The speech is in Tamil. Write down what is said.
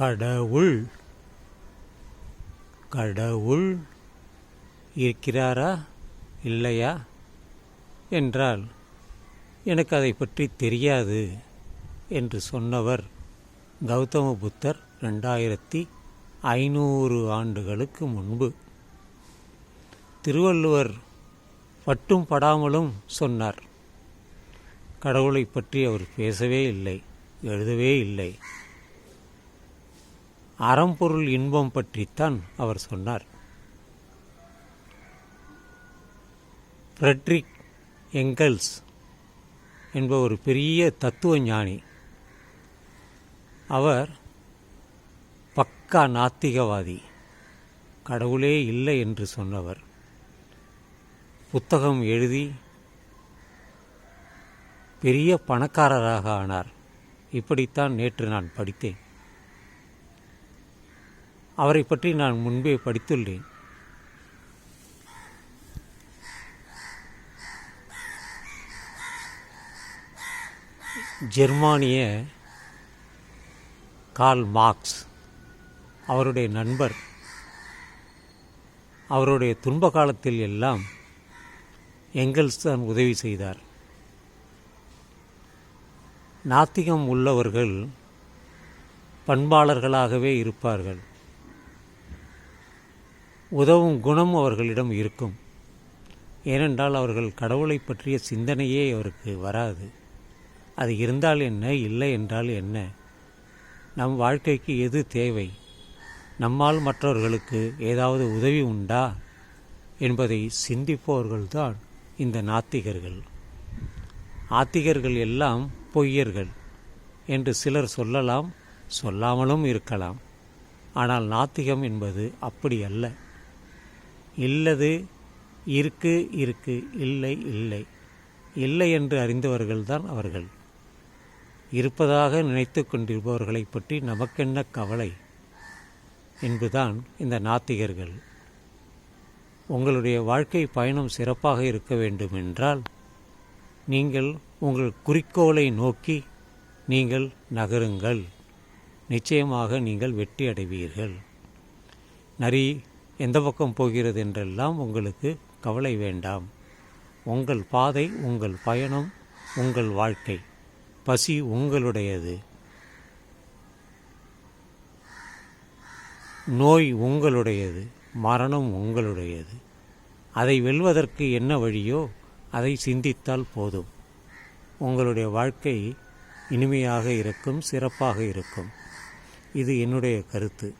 கடவுள். கடவுள் இருக்கிறாரா? இல்லையா? என்றால் எனக்கு அதை பற்றி தெரியாது என்று சொன்னவர் கௌதம புத்தர் ரெண்டாயிரத்தி ஐநூறு ஆண்டுகளுக்கு முன்பு. திருவள்ளுவர் பட்டும் படாமலும் சொன்னார் கடவுளை பற்றி அவர் பேசவே இல்லை எழுதவே இல்லை. அறம்பொருள் இன்பம் பற்றித்தான் அவர் சொன்னார். ஃப்ரெட்ரிக் எங்கல்ஸ் என்ப ஒரு பெரிய தத்துவ ஞானி. அவர் பக்கா நாத்திகவாதி கடவுளே இல்லை என்று சொன்னவர். புத்தகம் எழுதி பெரிய பணக்காரராக ஆனார். இப்படித்தான் நேற்று நான் படித்தேன். அவரை பற்றி நான் முன்பே படித்துள்ளேன். ஜெர்மானிய கால் மார்க்ஸ் அவருடைய நண்பர் அவருடைய துன்ப காலத்தில் எல்லாம் எங்கல்ஸ் தான் உதவி செய்தார். நாத்திகம் உள்ளவர்கள் பண்பாளர்களாகவே இருப்பார்கள். உதவும் குணம் அவர்களிடம் இருக்கும். ஏனென்றால் அவர்கள் கடவுளை பற்றிய சிந்தனையே அவருக்கு வராது. அது இருந்தால் என்ன இல்லை என்றால் என்ன? நம் வாழ்க்கைக்கு எது தேவை? நம்மால் மற்றவர்களுக்கு ஏதாவது உதவி உண்டா? என்பதை சிந்திப்பவர்கள்தான் இந்த நாத்திகர்கள். ஆத்திகர்கள் எல்லாம் பொய்யர்கள் என்று சிலர் சொல்லலாம் சொல்லாமலும் இருக்கலாம். ஆனால் நாத்திகம் என்பது அப்படி அல்ல. இல்லது இருக்கு இருக்கு இல்லை இல்லை. இல்லை என்று அறிந்தவர்கள்தான் அவர்கள். இருப்பதாக நினைத்து கொண்டிருப்பவர்களை பற்றி நமக்கென்ன கவலை? என்பதுதான் இந்த நாத்திகர்கள். உங்களுடைய வாழ்க்கை பயணம் சிறப்பாக இருக்க வேண்டும் என்றால் நீங்கள் உங்கள் குறிக்கோளை நோக்கி நீங்கள் நகருங்கள். நிச்சயமாக நீங்கள் வெற்றி அடைவீர்கள் நரி எந்த பக்கம் போகிறது என்றெல்லாம் உங்களுக்கு கவலை வேண்டாம். உங்கள் பாதை உங்கள் பயணம் உங்கள் வாழ்க்கை. பசி உங்களுடையது. நோய் உங்களுடையது. மரணம் உங்களுடையது. அதை வெல்வதற்கு என்ன வழியோ அதை சிந்தித்தால் போதும். உங்களுடைய வாழ்க்கை இனிமையாக இருக்கும் சிறப்பாக இருக்கும். இது என்னுடைய கருத்து.